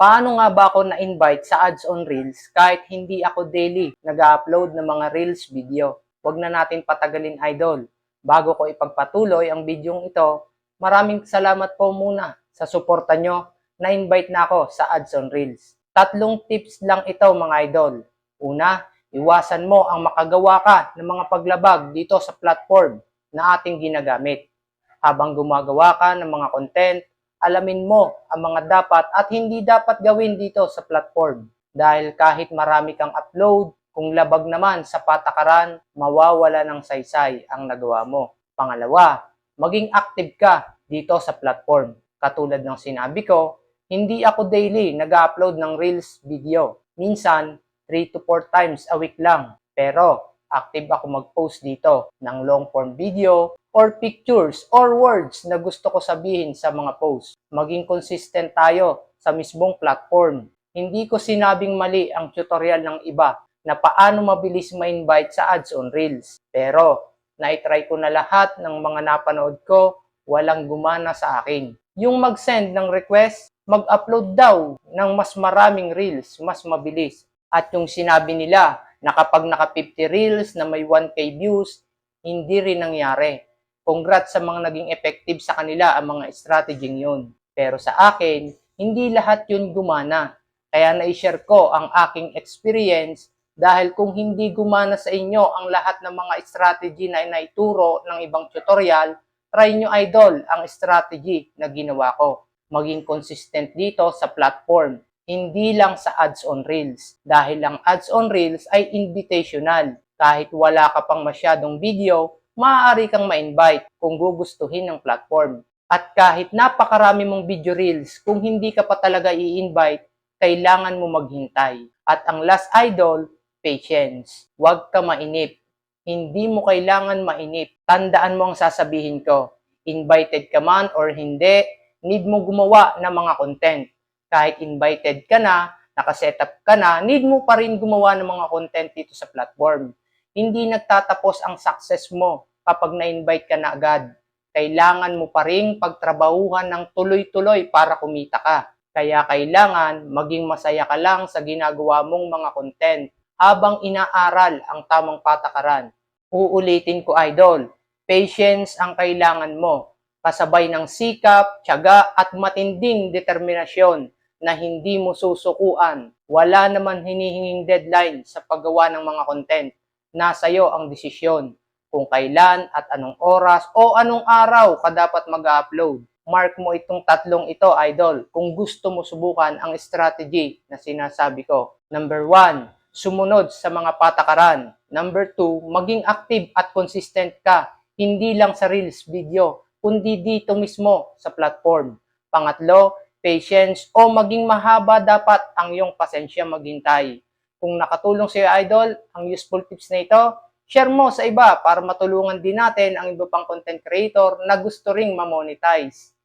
Paano nga ba ako na-invite sa ads on Reels kahit hindi ako daily nag-upload ng mga Reels video? Huwag na natin patagalin idol. Bago ko ipagpatuloy ang bidyong ito, maraming salamat po muna sa suporta nyo na-invite na ako sa ads on Reels. Tatlong tips lang ito mga idol. Una, iwasan mo ang makagawa ka ng mga paglabag dito sa platform na ating ginagamit. Habang gumagawa ka ng mga content, alamin mo ang mga dapat at hindi dapat gawin dito sa platform. Dahil kahit marami kang upload, kung labag naman sa patakaran, mawawala ng saysay ang nagawa mo. Pangalawa, maging active ka dito sa platform. Katulad ng sinabi ko, hindi ako daily nag-upload ng Reels video. Minsan, 3 to 4 times a week lang. Pero, active ako mag-post dito ng long form video or pictures or words na gusto ko sabihin sa mga posts. Maging consistent tayo sa mismong platform. Hindi ko sinabing mali ang tutorial ng iba na paano mabilis ma-invite sa ads on Reels. Pero, na-try ko na lahat ng mga napanood ko, walang gumana sa akin. Yung mag-send ng request, mag-upload daw ng mas maraming Reels, mas mabilis. At yung sinabi nila na kapag naka 50 Reels na may 1K views, hindi rin nangyari. Congrats sa mga naging effective sa kanila ang mga strategy yun. Pero sa akin, hindi lahat yun gumana. Kaya na-share ko ang aking experience dahil kung hindi gumana sa inyo ang lahat ng mga strategy na inaituro ng ibang tutorial, try nyo idol ang strategy na ginawa ko. Maging consistent dito sa platform, hindi lang sa ads on Reels. Dahil ang ads on Reels ay invitational. Kahit wala ka pang masyadong video, maaari kang ma-invite kung gugustuhin ng platform. At kahit napakarami mong video reels, kung hindi ka pa talaga i-invite, kailangan mo maghintay. At ang last idol, patience. Huwag ka mainip. Hindi mo kailangan mainip. Tandaan mo ang sasabihin ko. Invited ka man or hindi, need mo gumawa ng mga content. Kahit invited ka na, nakasetup ka na, need mo pa rin gumawa ng mga content dito sa platform. Hindi nagtatapos ang success mo kapag na-invite ka na agad. Kailangan mo pa rin pagtrabahuhan ng tuloy-tuloy para kumita ka. Kaya kailangan maging masaya ka lang sa ginagawa mong mga content habang inaaral ang tamang patakaran. Uulitin ko idol, patience ang kailangan mo, kasabay ng sikap, tiyaga at matinding determinasyon na hindi mo susukuan. Wala naman hinihinging deadline sa paggawa ng mga content. Nasa iyo ang desisyon kung kailan at anong oras o anong araw ka dapat mag-upload. Mark mo itong tatlong ito, idol, kung gusto mo subukan ang strategy na sinasabi ko. Number one, sumunod sa mga patakaran. Number two, maging active at consistent ka, hindi lang sa Reels video, kundi dito mismo sa platform. Pangatlo, patience o maging mahaba dapat ang iyong pasensya maghintay. Kung nakatulong sa iyo, idol, ang useful tips na ito, share mo sa iba para matulungan din natin ang iba pang content creator na gusto ring mamonetize.